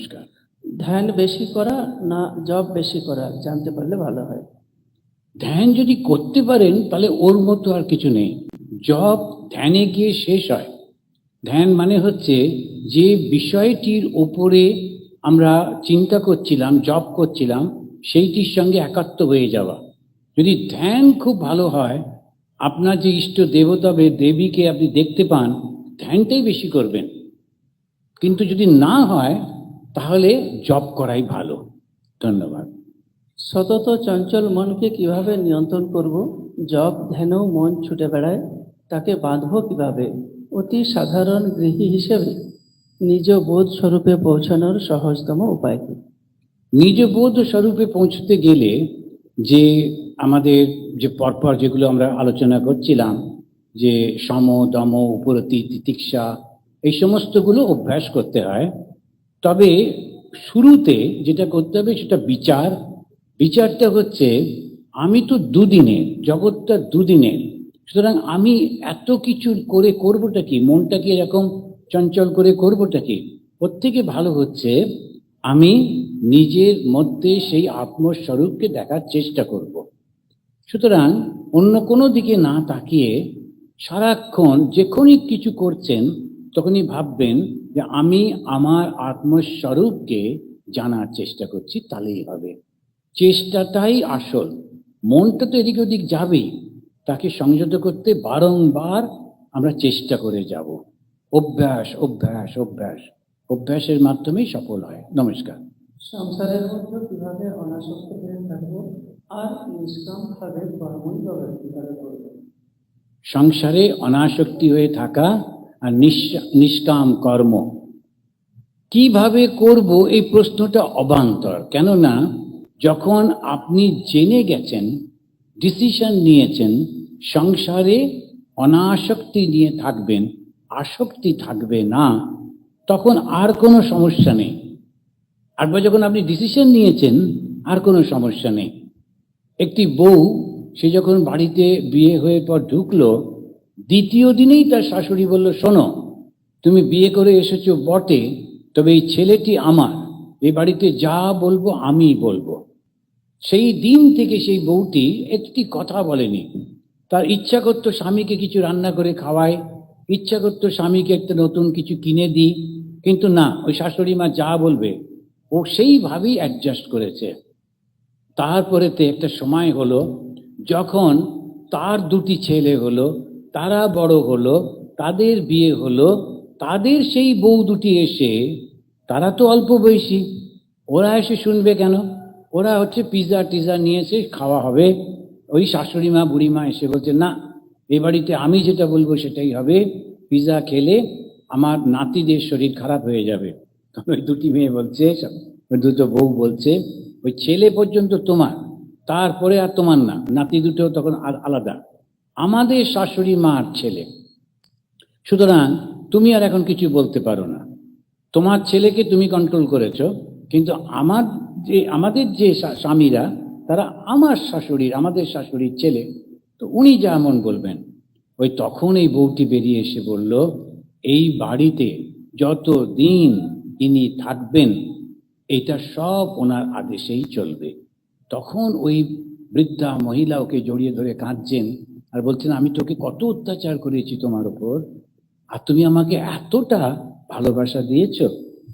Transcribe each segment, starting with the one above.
নমস্কার। ধ্যান বেশি করা না জব বেশি করা জানতে পারলে ভালো হয়। ধ্যান যদি করতে পারেন, তাহলে ওর মতো আর কিছু নেই। জব ধ্যানে গিয়ে শেষ হয়। ধ্যান মানে হচ্ছে যে বিষয়টির ওপরে আমরা চিন্তা করছিলাম জব করছিলাম, সেইটির সঙ্গে একাত্ম হয়ে যাওয়া। যদি ধ্যান খুব ভালো হয়, আপনার যে ইষ্ট দেবতা দেবীকে আপনি দেখতে পান, ধ্যানটাই বেশি করবেন। কিন্তু যদি না হয় তাহলে জব করাই ভালো। ধন্যবাদ। সতত চঞ্চল মনকে কীভাবে নিয়ন্ত্রণ করব? জব ধ্যানেও মন ছুটে বেড়ায়, তাকে বাঁধবো কীভাবে? অতি সাধারণ গৃহী হিসেবে নিজ বোধ স্বরূপে পৌঁছানোর সহজতম উপায় কি? নিজ বোধ স্বরূপে পৌঁছতে গেলে যে আমাদের যে পরপর যেগুলো আমরা আলোচনা করছিলাম, যে সম, দম, উপরতি, তিতিক্ষা, এই সমস্তগুলো অভ্যাস করতে হয়। তবে শুরুতে যেটা করতে হবে সেটা বিচার। বিচারটা হচ্ছে, আমি তো দুদিনের জগৎটা দুদিনের সুতরাং আমি এত কিছু করে করবোটা কি? মনটাকে এরকম চঞ্চল করে করবোটা কি? ওর থেকে ভালো হচ্ছে, আমি নিজের মধ্যে সেই আত্মস্বরূপকে দেখার চেষ্টা করব। সুতরাং অন্য কোনো দিকে না তাকিয়ে সারাক্ষণ যখনই কিছু করছেন তখনই ভাববেন যে আমি আমার আত্মস্বরূপকে জানার চেষ্টা করছি তাহলেই হবে। চেষ্টাটাই আসল। মনটা তো এদিক ওদিক যাবেই। তাকে সংযত করতে বারংবার আমরা চেষ্টা করে যাব। অভ্যাস অভ্যাস অভ্যাস। অভ্যাসের মাধ্যমেই সফল হয়। নমস্কার। সংসারের মধ্যে কীভাবে অনাসক্ত হয়ে থাকব আর নিষ্কাম কর্মই সংসারে অনাসক্তি হয়ে থাকা আর নিষ্কাম কর্ম। কীভাবে করব এই প্রশ্নটা অবান্তর? কেননা, যখন আপনি জেনে গেছেন, ডিসিশন নিয়েছেন, সংসারে অনাসক্তি নিয়ে থাকবেন, আসক্তি থাকবে না, তখন আর কোনো সমস্যা নেই। একবার যখন আপনি ডিসিশন নিয়েছেন, আর কোনো সমস্যা নেই। একটি বউ, সে যখন বাড়িতে বিয়ে হয়ে পর ঢুকলো দ্বিতীয় দিনেই তার শাশুড়ি বলল, শোনো, তুমি বিয়ে করে এসেছ বটে, তবে এই ছেলেটি আমার। এই বাড়িতে যা বলব আমিই বলব। সেই দিন থেকে সেই বউটি একটি কথা বলেনি। তার ইচ্ছা করতো স্বামীকে কিছু রান্না করে খাওয়ায়, ইচ্ছা করতো স্বামীকে একটা নতুন কিছু কিনে দিই, কিন্তু না, ওই শাশুড়ি মা যা বলবে, ও সেইভাবেই অ্যাডজাস্ট করেছে। তারপরেতে একটা সময় হলো, যখন তার দুটি ছেলে হলো তারা বড় হলো, তাদের বিয়ে হলো, তাদের সেই বউ দুটি এসে, তারা তো অল্প বয়সী, ওরা এসে শুনবে কেন? ওরা হচ্ছে পিৎজা টিজা নিয়ে এসে খাওয়া হবে। ওই শাশুড়ি মা, বুড়ি মা এসে বলছে, না, এ বাড়িতে আমি যেটা বলব সেটাই হবে। পিৎজা খেলে আমার নাতিদের শরীর খারাপ হয়ে যাবে। ওই দুটি মেয়ে বলছে দুটো বউ বলছে, ওই ছেলে পর্যন্ত তোমার, তারপরে আর তোমার না। নাতি দুটো তখন আ- আলাদা। আমাদের শাশুড়ি মার ছেলে। সুতরাং তুমি আর এখন কিছু বলতে পারো না। তোমার ছেলেকে তুমি কন্ট্রোল করেছ, কিন্তু আমার যে, আমাদের যে স্বামীরা, তারা আমার শাশুড়ির, আমাদের শাশুড়ির ছেলে। তো উনি যেমন বলবেন, ওই তখন এই বউটি বেরিয়ে এসে বলল, এই বাড়িতে যত দিন ইনি থাকবেন, এটা সব ওনার আদেশেই চলবে। তখন ওই বৃদ্ধা মহিলা ওকে জড়িয়ে ধরে কাঁদছেন। আর বলছেন আমি তোকে কত অত্যাচার করেছি তোমার ওপর আর তুমি আমাকে এতটা ভালোবাসা দিয়েছ।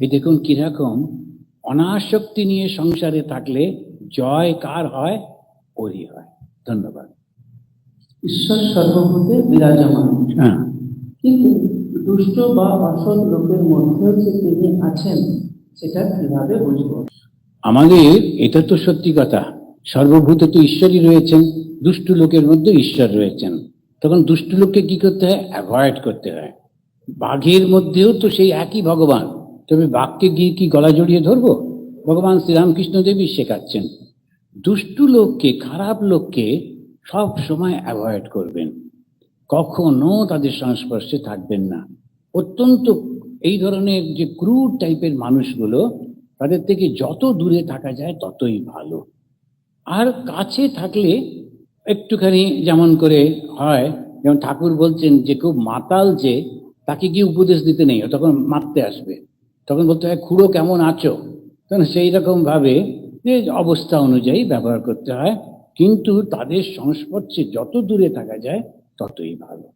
এই দেখুন কীরকম অনাসক্তি নিয়ে সংসারে থাকলে জয় কার হয়? ওরই হয়। ধন্যবাদ। ঈশ্বর সর্বভূতে বিরাজমান। হ্যাঁ। কিন্তু দুষ্ট বা অসৎ লোকের মধ্যেও যে তিনি আছেন সেটা কীভাবে বুঝব? আমাদের এটা তো সত্যি কথা। সর্বভূত তো ঈশ্বরই রয়েছেন, দুষ্টু লোকের মধ্যে ঈশ্বর রয়েছেন। তখন দুষ্টু লোককে কি করতে হয়? অ্যাভয়েড করতে হয়। বাঘের মধ্যেও তো সেই একই ভগবান। তবে বাঘকে গিয়ে কি গলা জড়িয়ে ধরবো? ভগবান শ্রীরামকৃষ্ণ দেবী শেখাচ্ছেন। দুষ্টু লোককে, খারাপ লোককে সব সময় অ্যাভয়েড করবেন। কখনো তাদের সংস্পর্শে থাকবেন না। অত্যন্ত এই ধরনের যে ক্রুড টাইপের মানুষগুলো, তাদের থেকে যত দূরে থাকা যায় ততই ভালো। আর কাছে থাকলে একটুখানি যেমন করে হয়, যেমন ঠাকুর বলছেন যে খুব মাতাল যে, তাকে গিয়ে উপদেশ দিতে নেই তখন মারতে আসবে। তখন বলতে হয়, খুড়ো, কেমন আছো? তখন সেই রকম ভাবে যে অবস্থা অনুযায়ী ব্যবহার করতে হয়। কিন্তু তাদের সংস্পর্শে যত দূরে থাকা যায়, ততই ভালো।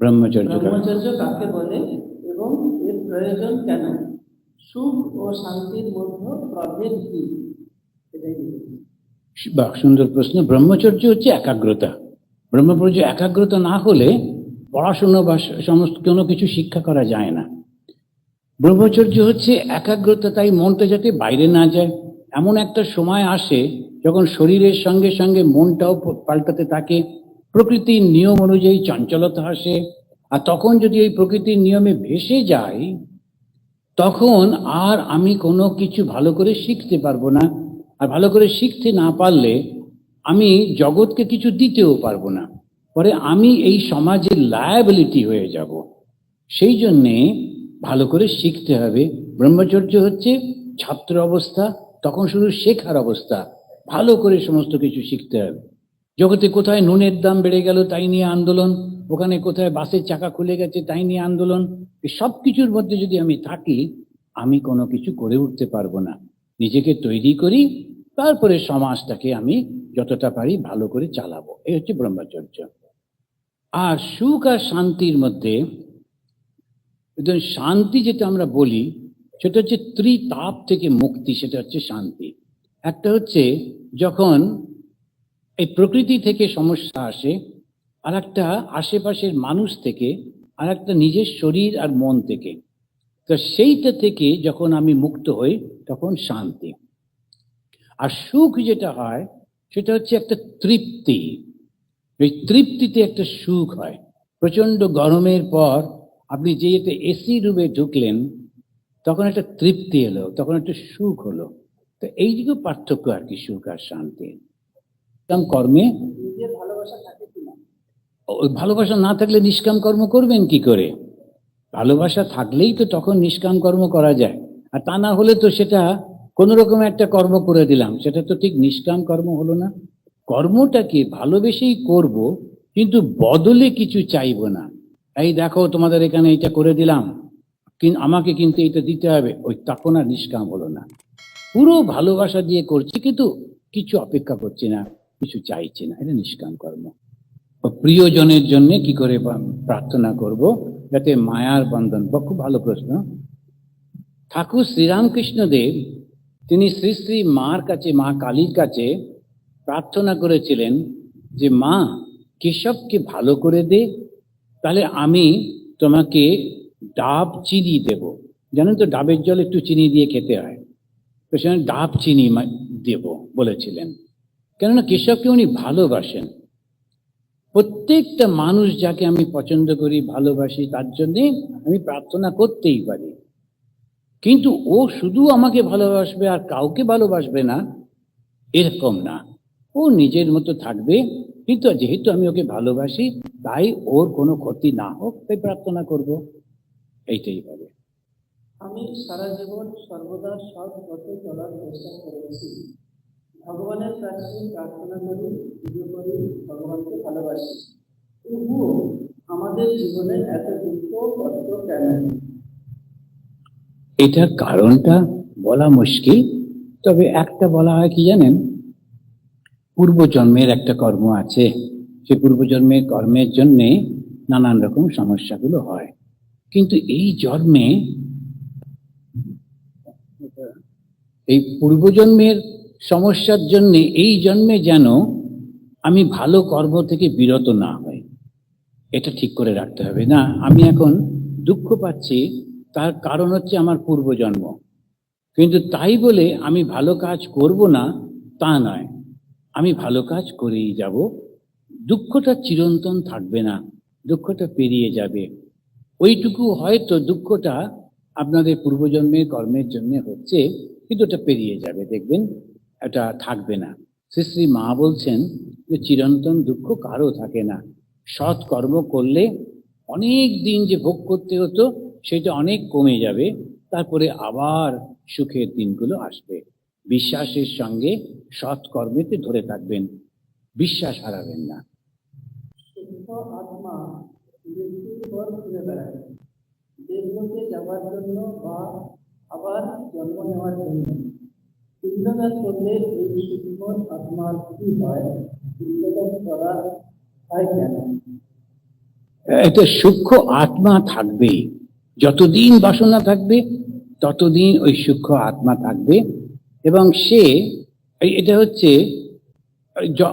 ব্রহ্মচর্য ব্রহ্মচর্য কাকে বলে এবং এর প্রয়োজন কেন? সুখ ও শান্তির মধ্যে প্রভেদ কি? এটাই। বাহ সুন্দর প্রশ্ন, ব্রহ্মচর্য হচ্ছে একাগ্রতা। ব্রহ্মচর্য একাগ্রতা না হলে পড়াশুনো বা সমস্ত কোনো কিছু শিক্ষা করা যায় না। ব্রহ্মচর্য হচ্ছে একাগ্রতা, তাই মনটা যাতে বাইরে না যায়। এমন একটা সময় আসে যখন শরীরের সঙ্গে সঙ্গে মনটাও পাল্টাতে থাকে, প্রকৃতির নিয়ম অনুযায়ী চঞ্চলতা আসে, আর তখন যদি এই প্রকৃতির নিয়মে ভেসে যায় তখন আর আমি কোনো কিছু ভালো করে শিখতে পারব না। আর ভালো করে শিখতে না পারলে আমি জগৎকে কিছু দিতেও পারব না। পরে আমি এই সমাজের লায়াবিলিটি হয়ে যাব। সেই জন্যে ভালো করে শিখতে হবে। ব্রহ্মচর্য হচ্ছে ছাত্র অবস্থা, তখন শুধু শেখার অবস্থা। ভালো করে সমস্ত কিছু শিখতে হবে। জগতে কোথায় নুনের দাম বেড়ে গেল তাই নিয়ে আন্দোলন, ওখানে কোথায় বাসের চাকা খুলে গেছে তাই নিয়ে আন্দোলন সব কিছুর মধ্যে যদি আমি থাকি, আমি কোনো কিছু করে উঠতে পারব না। নিজেকে তৈরি করি তারপরে সমাজটাকে আমি যতটা পারি ভালো করে চালাবো। এই হচ্ছে ব্রহ্মচর্য। আর সুখ আর শান্তির মধ্যে শান্তি যেটা আমরা বলি, সেটা হচ্ছে ত্রিতাপ থেকে মুক্তি, সেটা হচ্ছে শান্তি। একটা হচ্ছে যখন এই প্রকৃতি থেকে সমস্যা আসে আর একটা আশেপাশের মানুষ থেকে আর একটা নিজের শরীর আর মন থেকে। তো সেইটা থেকে যখন আমি মুক্ত হই, তখন শান্তি। আর সুখ যেটা হয় সেটা হচ্ছে একটা তৃপ্তি। ওই তৃপ্তিতে একটা সুখ হয়। প্রচণ্ড গরমের পর আপনি যে যেতে এসি রুমে ঢুকলেন তখন একটা তৃপ্তি এলো তখন একটা সুখ হলো। তো এইদিকে পার্থক্য আর কি সুখ আর শান্তি। নিষ্কাম কর্মে ভালোবাসা না থাকলে নিষ্কাম কর্ম করবেন কি করে? ভালোবাসা থাকলেই তো তখন নিষ্কাম কর্ম করা যায়। আর তা না হলে তো সেটা কোনো রকম একটা কর্ম করে দিলাম, সেটা তো ঠিক নিষ্কাম কর্ম হলো না। কর্মটাকে ভালোবেসেই করব, কিন্তু বদলে কিছু চাইব না। এই দেখো, তোমাদের এখানে এটা করে দিলাম কিন্তু আমাকে কিন্তু এটা দিতে হবে। ওই তখন আর নিষ্কাম হলো না। পুরো ভালোবাসা দিয়ে করছি, কিন্তু কিছু অপেক্ষা করছি না, কিছু চাইছি না। এটা নিষ্কাম কর্ম। প্রিয়জনের জন্য কি করে প্রার্থনা করব? যাতে মায়ার বন্ধন খুব ভালো প্রশ্ন। ঠাকুর শ্রীরামকৃষ্ণ দেব তিনি শ্রী শ্রী মার কাছে, মা কালীর কাছে প্রার্থনা করেছিলেন যে, মা, কেশবকে ভালো করে দে, তাহলে আমি তোমাকে ডাব চিনি দেব। জানেন তো, ডাবের জল একটু চিনি দিয়ে খেতে হয়। তো সেখানে ডাব চিনি দেব বলেছিলেন। কেননা কেশবকে উনি ভালোবাসেন। প্রত্যেকটা মানুষ যাকে আমি পছন্দ করি, ভালোবাসি, তার জন্যে আমি প্রার্থনা করতেই পারি। কিন্তু ও শুধু আমাকে ভালোবাসবে আর কাউকে ভালোবাসবে না, এরকম না। ও নিজের মতো থাকবে, কিন্তু যেহেতু আমি ওকে ভালোবাসি, তাই ওর কোনো ক্ষতি না হোক, তাই প্রার্থনা করব। এইটাই হবে। আমি সারা জীবন সর্বদা সৎ পথে চলার চেষ্টা করেছি। ভগবানের কাছে প্রার্থনা করি, পুজো করি, ভগবানকে ভালোবাসি। তবুও আমাদের জীবনে এত দুঃখ, কষ্ট কেন? এটার কারণটা বলা মুশকিল, তবে একটা বলা হয় কি জানেন? পূর্বজন্মের একটা কর্ম আছে। সে পূর্বজন্মের কর্মের জন্যে নানান রকম সমস্যাগুলো হয়। কিন্তু এই জন্মে এই পূর্বজন্মের সমস্যার জন্য এই জন্মে যেন আমি ভালো কর্ম থেকে বিরত না হই, এটা ঠিক করে রাখতে হবে। না, আমি এখন দুঃখ পাচ্ছি তার কারণ হচ্ছে আমার পূর্বজন্ম। কিন্তু তাই বলে আমি ভালো কাজ করব না, তা নয়। আমি ভালো কাজ করেই যাব। দুঃখটা চিরন্তন থাকবে না, দুঃখটা পেরিয়ে যাবে। ওইটুকু হয়তো দুঃখটা আপনাদের পূর্বজন্মের কর্মের জন্য হচ্ছে, কিন্তু ওটা পেরিয়ে যাবে, দেখবেন? এটা থাকবে না। শ্রী শ্রী মা বলছেন যে চিরন্তন দুঃখ কারও থাকে না। সৎ কর্ম করলে অনেক দিন যে ভোগ করতে হতো সেটা অনেক কমে যাবে তারপরে আবার সুখের দিনগুলো আসবে। বিশ্বাসের সঙ্গে সৎ কর্মেতে ধরে থাকবেন বিশ্বাস হারাবেন না। আত্মা দেবলোকে যাবার জন্য বা আবার জন্ম নেওয়ার জন্য। পিণ্ডদান করলে এই সূক্ষ্ম আত্মার কি হয়? পিণ্ডদান করা হয় কেন? এটা সূক্ষ্ম আত্মা থাকবে যতদিন বাসনা থাকবে, ততদিন ওই সূক্ষ্ম আত্মা থাকবে। এবং সে এটা হচ্ছে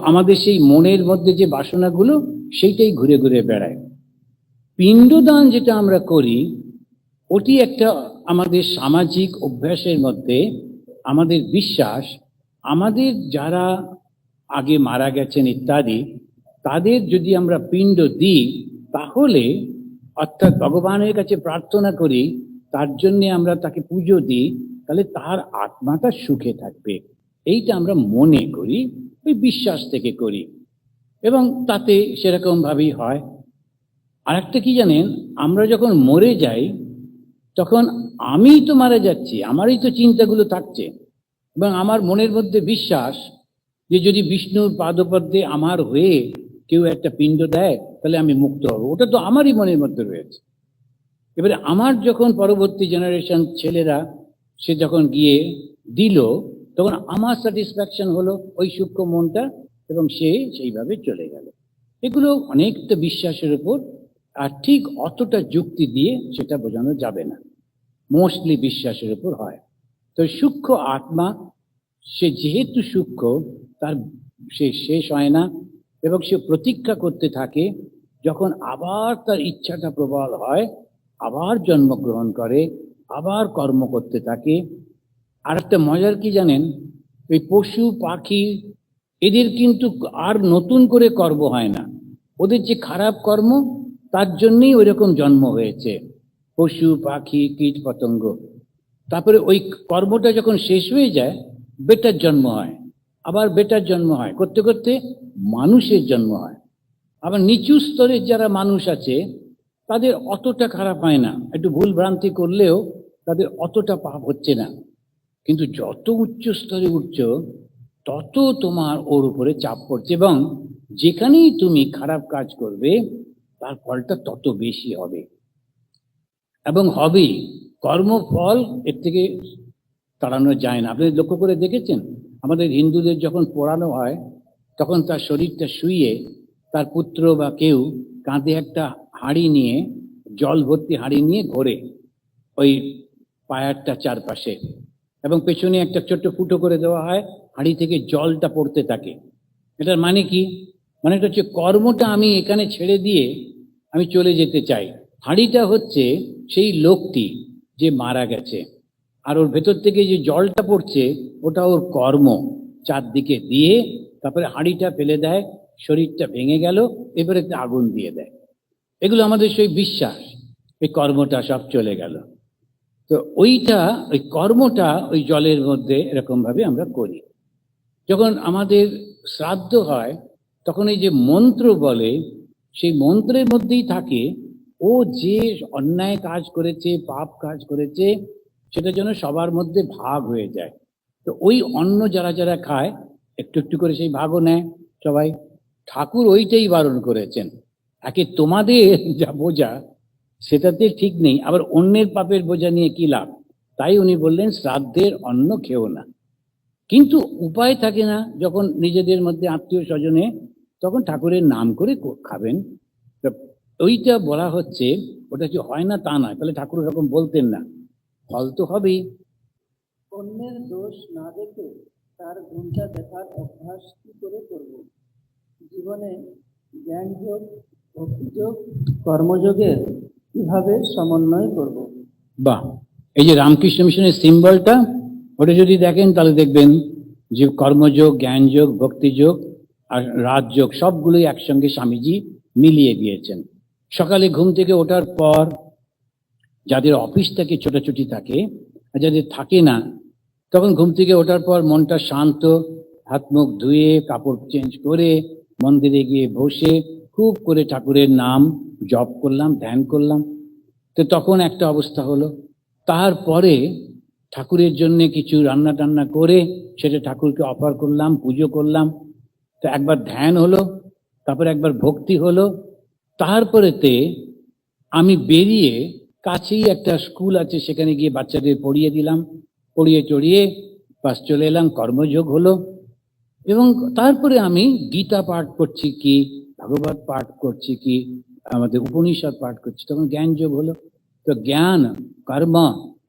আমাদের সেই মনের মধ্যে যে বাসনাগুলো, সেইটাই ঘুরে ঘুরে বেড়ায়। পিণ্ডদান যেটা আমরা করি, ওটি একটা আমাদের সামাজিক অভ্যাসের মধ্যে আমাদের বিশ্বাস, আমাদের যারা আগে মারা গেছেন ইত্যাদি, তাদের যদি আমরা পিণ্ড দিই, তাহলে অর্থাৎ ভগবানের কাছে প্রার্থনা করি, তার জন্য আমরা তাকে পুজো দিই, তাহলে তার আত্মাটা সুখে থাকবে। এইটা আমরা মনে করি, ওই বিশ্বাস থেকে করি। এবং তাতে সেরকম ভাবেই হয়। আরেকটা কি জানেন, আমরা যখন মরে যাই, তখন আমিই তো মারা যাচ্ছি, আমারই তো চিন্তাগুলো থাকছে। এবং আমার মনের মধ্যে বিশ্বাস যে যদি বিষ্ণুর পাদপদ্মে আমার হয়ে কেউ একটা পিণ্ড দেয় তাহলে আমি মুক্ত হব। ওটা তো আমারই মনের মধ্যে রয়েছে। এবারে আমার যখন পরবর্তী জেনারেশন ছেলেরা, সে যখন গিয়ে দিল, তখন আমার স্যাটিসফ্যাকশন হলো ওই সূক্ষ্ম মনটা এবং সে সেইভাবে চলে গেল। এগুলো অনেকটা বিশ্বাসের উপর আর ঠিক অতটা যুক্তি দিয়ে সেটা বোঝানো যাবে না। মোস্টলি বিশ্বাসের উপর হয়। তো সূক্ষ্ম আত্মা, সে যেহেতু সূক্ষ্ম, তার সে শেষ হয় না। এবং সে প্রতীক্ষা করতে থাকে, যখন আবার তার ইচ্ছাটা প্রবল হয়, আবার জন্মগ্রহণ করে, আবার কর্ম করতে থাকে। আর একটা মজার কি জানেন? ওই পশু, পাখি, এদের কিন্তু আর নতুন করে কর্ম হয় না। ওদের যে খারাপ কর্ম, তার জন্যই ওইরকম জন্ম হয়েছে। পশু, পাখি কীট পতঙ্গ তারপরে ওই কর্মটা যখন শেষ হয়ে যায়, বেটার জন্ম হয়। আবার বেটার জন্ম হয়। করতে করতে মানুষের জন্ম হয়। আবার নিচু স্তরের যারা মানুষ আছে, তাদের অতটা খারাপ হয় না। একটু ভুল ভ্রান্তি করলেও তাদের অতটা পাপ হচ্ছে না। কিন্তু যত উচ্চ স্তরে উঠছ, তত তোমার ওর উপরে চাপ পড়ছে এবং যেখানেই তুমি খারাপ কাজ করবে, তার ফলটা তত বেশি হবে। এবং হবে কর্মফল এর থেকে তাড়ানো যায় না। আপনি লক্ষ্য করে দেখেছেন? আমাদের হিন্দুদের যখন পোড়ানো হয়, তখন তার শরীরটা শুইয়ে তার পুত্র বা কেউ কাঁধে একটা হাঁড়ি নিয়ে, জল ভর্তি হাঁড়ি নিয়ে ঘোরে ওই পায়ারটা চারপাশে। এবং পেছনে একটা ছোট্ট ফুটো করে দেওয়া হয়, হাঁড়ি থেকে জলটা পড়তে থাকে। এটার মানে কি? মানে এটা হচ্ছে কর্মটা আমি এখানে ছেড়ে দিয়ে আমি চলে যেতে চাই। হাঁড়িটা হচ্ছে সেই লোকটি যে মারা গেছে। আর ওর ভেতর থেকে যে জলটা পড়ছে, ওটা ওর কর্ম। চারদিকে দিয়ে তারপরে হাঁড়িটা ফেলে দেয়, শরীরটা ভেঙে গেল এবারে আগুন দিয়ে দেয়। এগুলো আমাদের সেই বিশ্বাস, এই কর্মটা সব চলে গেল। তো ওইটা, ওই কর্মটা ওই জলের মধ্যে এরকমভাবে আমরা করি। যখন আমাদের শ্রাদ্ধ হয়, তখন এই যে মন্ত্র বলে, সেই মন্ত্রের মধ্যেই থাকে, ও যে অন্যায় কাজ করেছে, পাপ কাজ করেছে সেটা যেন সবার মধ্যে ভাগ হয়ে যায়। তো ওই অন্ন যারা যারা খায়, একটু একটু করে সেই ভাগও নেয় সবাই। ঠাকুর ওইটাই বারণ করেছেন। একে তোমাদের যা বোঝা, সেটাতে ঠিক নেই। আবার অন্যের পাপের বোঝা নিয়ে কি লাভ? তাই উনি বললেন, শ্রাদ্ধের অন্ন খেও না। কিন্তু উপায় থাকে না যখন নিজেদের মধ্যে আত্মীয় স্বজনে, তখন ঠাকুরের নাম করে খাবেন। ওইটা বলা হচ্ছে, ওটা কি হয় না তা নয় তাহলে ঠাকুর এরকম বলতেন না। ফল তো হবেই। অন্যের দোষ না দেখে তার গুণটা দেখার অভ্যাস কি করে করব? জীবনে জ্ঞানযোগ ভক্তিযোগ কর্মযোগের কীভাবে সমন্বয় করব? বাহ এই যে রামকৃষ্ণ মিশনের সিম্বলটা ওটা যদি দেখেন তাহলে দেখবেন যে কর্মযোগ জ্ঞানযোগ ভক্তিযোগ আর রাজযোগ সবগুলোই একসঙ্গে স্বামীজি মিলিয়ে দিয়েছেন। সকালে ঘুম থেকে ওঠার পর যাদের অফিস থাকে ছোটাছুটি থাকে আর যাদের থাকে না, তখন ঘুম থেকে ওঠার পর মনটা শান্ত, হাত মুখ ধুয়ে, কাপড় চেঞ্জ করে মন্দিরে গিয়ে বসে খুব করে ঠাকুরের নাম জপ করলাম, ধ্যান করলাম। তো তখন একটা অবস্থা হলো। তারপরে ঠাকুরের জন্য কিছু রান্না টান্না করে সেটা ঠাকুরকে অফার করলাম, পুজো করলাম। তো একবার ধ্যান হলো, তারপরে একবার ভক্তি হলো। তারপরেতে আমি বেরিয়ে কাছেই একটা স্কুল আছে, সেখানে গিয়ে বাচ্চাদের পড়িয়ে দিলাম। পড়িয়ে চড়িয়ে বাস চলে এলাম, কর্মযোগ হলো। এবং তারপরে আমি গীতা পাঠ করছি কি, ভাগবত পাঠ করছি কি, আমাদের উপনিষদ পাঠ করছি, তখন জ্ঞান যোগ হলো। তো জ্ঞান, কর্ম,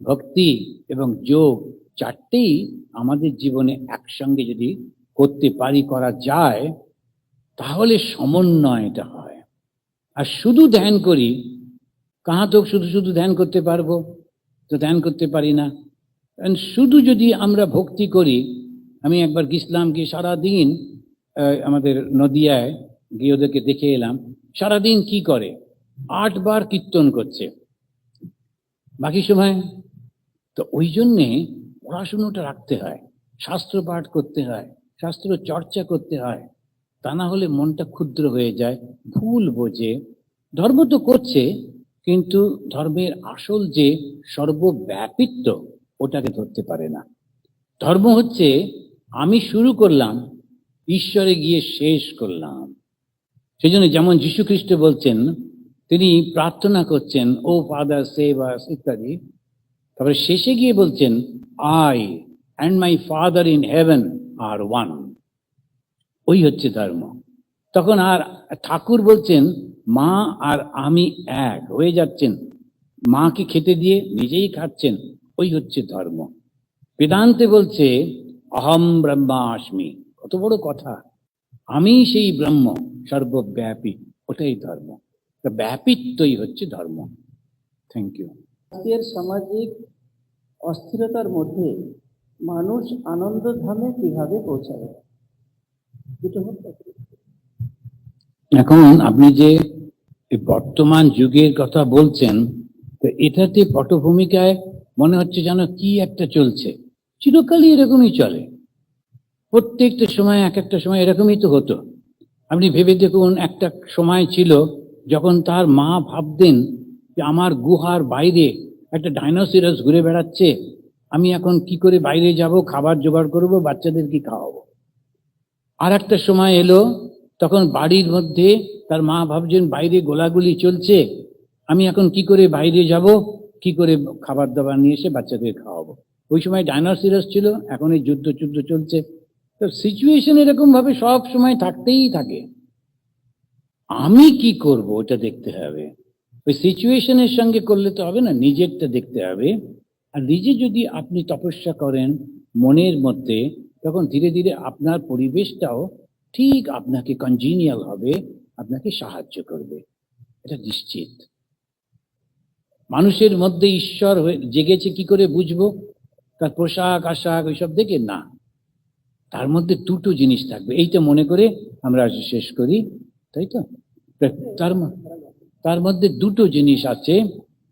ভক্তি এবং যোগ চারটেই আমাদের জীবনে একসঙ্গে যদি করতে পারি, করা যায়, তাহলে সমন্বয়টা হয়। আর শুধু ধ্যান করি কাহা তো শুধু শুধু ধ্যান করতে পারব? তো ধ্যান করতে পারি না। শুধু যদি আমরা ভক্তি করি, আমি একবার গেছিলাম গিয়ে সারাদিন আমাদের নদিয়ায় গিয়ে ওদেরকে দেখে এলাম, সারাদিন কি করে? আটবার কীর্তন করছে। বাকি সময়? তো ওই জন্যে পড়াশুনোটা রাখতে হয়, শাস্ত্র পাঠ করতে হয়, শাস্ত্র চর্চা করতে হয়, তা না হলে মনটা ক্ষুদ্র হয়ে যায়, ভুল বোঝে। ধর্ম তো করছে কিন্তু ধর্মের আসল যে সর্বব্যাপিত্ব, ওটাকে ধরতে পারে না। ধর্ম হচ্ছে, আমি শুরু করলাম, ঈশ্বরে গিয়ে শেষ করলাম। সেই জন্য যেমন যীশু খ্রিস্ট বলছেন, তিনি প্রার্থনা করছেন, ও ফাদার সেভ ইত্যাদি। তারপরে শেষে গিয়ে বলছেন I and my father in heaven are one ওই হচ্ছে ধর্ম। তখন আর ঠাকুর বলছেন, মা আর আমি এক হয়ে যাচ্ছেন। মাকে খেতে দিয়ে নিজেই খাচ্ছেন। ওই হচ্ছে ধর্ম। বেদান্তে বলছে, অহম ব্রহ্মাস্মি। কত বড় কথা। আমি সেই ব্রহ্ম, সর্বব্যাপী, ওটাই ধর্ম। ব্যাপিত্বই হচ্ছে ধর্ম। থ্যাংক ইউ আজকের সামাজিক অস্থিরতার মধ্যে মানুষ আনন্দধামে কীভাবে পৌঁছাবে? দুটো হচ্ছে। এখন আপনি যে বর্তমান যুগের কথা বলছেন, তো এটাতে পটভূমিকায় মনে হচ্ছে যেন কি একটা চলছে। চিরকালই এরকমই চলে। প্রত্যেকটা সময় এক একটা সময় এরকমই তো হতো। আপনি ভেবে দেখুন, একটা সময় ছিল যখন তার মা ভাবতেন যে আমার গুহার বাইরে একটা ডাইনোসিরাস ঘুরে বেড়াচ্ছে, আমি এখন কি করে বাইরে যাব, খাবার জোগাড় করব বাচ্চাদের কি খাওয়াবো। আর একটা সময় এলো তখন বাড়ির মধ্যে তার মা ভাবছেন, বাইরে গোলাগুলি চলছে, আমি এখন কি করে বাইরে যাব? কি করে খাবার দাবার নিয়ে এসে বাচ্চাদের খাওয়াবো? ওই সময় ডাইনোসিরাস ছিল, এখন এই যুদ্ধ যুদ্ধ চলছে। তো সিচুয়েশন এরকম ভাবে সব সময় থাকতেই থাকে। আমি কি করব? ওটা দেখতে হবে। ওই সিচুয়েশনের সঙ্গে করলে তো হবে না, নিজেরটা দেখতে হবে। আর নিজে যদি আপনি তপস্যা করেন মনের মধ্যে, তখন ধীরে ধীরে আপনার পরিবেশটাও ঠিক আপনাকে কনজিনিয়াল হবে, আপনাকে সাহায্য করবে। এটা নিশ্চিত। মানুষের মধ্যে ঈশ্বর জেগেছে কি করে বুঝব? তার পোশাক, আশাক ওইসব দেখে না। তার মধ্যে দুটো জিনিস থাকবে। এইটা মনে করে আমরা আজ শেষ করি, তাই তো? তার তার মধ্যে দুটো জিনিস আছে।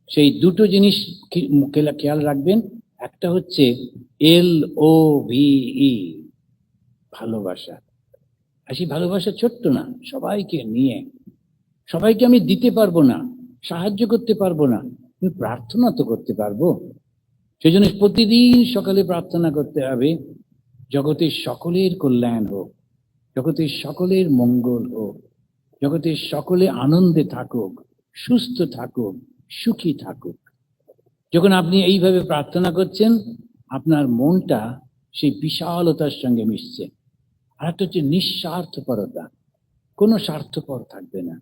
সেই দুটো জিনিস খেয়াল রাখবেন। একটা হচ্ছে এল ও ভি ই, ভালোবাসা। আর সেই ভালোবাসা ছোট্ট না, সবাইকে নিয়ে। সবাইকে আমি দিতে পারব না, সাহায্য করতে পারব না কিন্তু প্রার্থনা তো করতে পারব। সেই জন্য প্রতিদিন সকালে প্রার্থনা করতে হবে, জগতের সকলের কল্যাণ হোক, জগতের সকলের মঙ্গল হোক, জগতের সকলে আনন্দে থাকুক, সুস্থ থাকুক, সুখী থাকুক। যখন আপনি এইভাবে প্রার্থনা করছেন, আপনার মনটা সেই বিশালতার সঙ্গে মিশছে। আর একটা হচ্ছে নিঃস্বার্থপরতা। কোনো স্বার্থপর থাকবে না।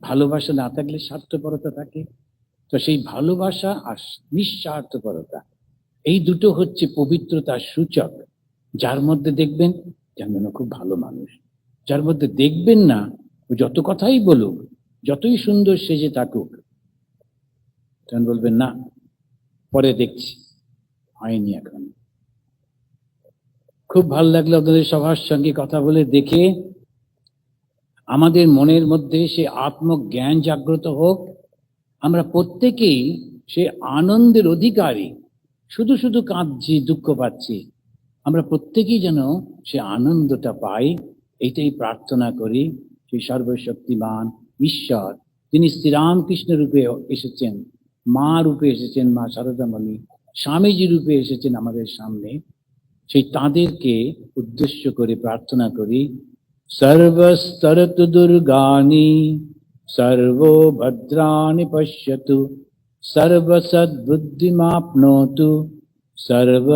ভালোবাসা না থাকলে স্বার্থপরতা থাকে। তো সেই ভালোবাসা আর নিঃস্বার্থপরতা, এই দুটো হচ্ছে পবিত্রতার সূচক। যার মধ্যে দেখবেন যেন খুব ভালো মানুষ। যার মধ্যে দেখবেন না, ও যত কথাই বলুক, যতই সুন্দর সেজে থাকুক, তখন বলবেন, না, পরে দেখছি। হয়নি এখন। খুব ভালো লাগল আপনাদের সবার সঙ্গে কথা বলে দেখে। আমাদের মনের মধ্যে সে আত্মজ্ঞান জাগ্রত হোক। আমরা প্রত্যেকেই সে আনন্দের অধিকারী। শুধু শুধু কাঁদছি, দুঃখ পাচ্ছি। আমরা প্রত্যেকেই যেন সে আনন্দটা পাই। এইটাই প্রার্থনা করি সেই সর্বশক্তিমান ঈশ্বর, তিনি শ্রীরামকৃষ্ণ রূপে এসেছেন, মা রূপে এসেছেন মা শারদামণি স্বামীজি রূপে এসেছেন আমাদের সামনে। से के उद्देश्य कर प्रार्थना करी सर्वस्तरत दुर्गा सर्वो भद्राणी पश्यत सर्वसदुद्धिमापनोतु सर्व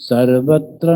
सर्वत्र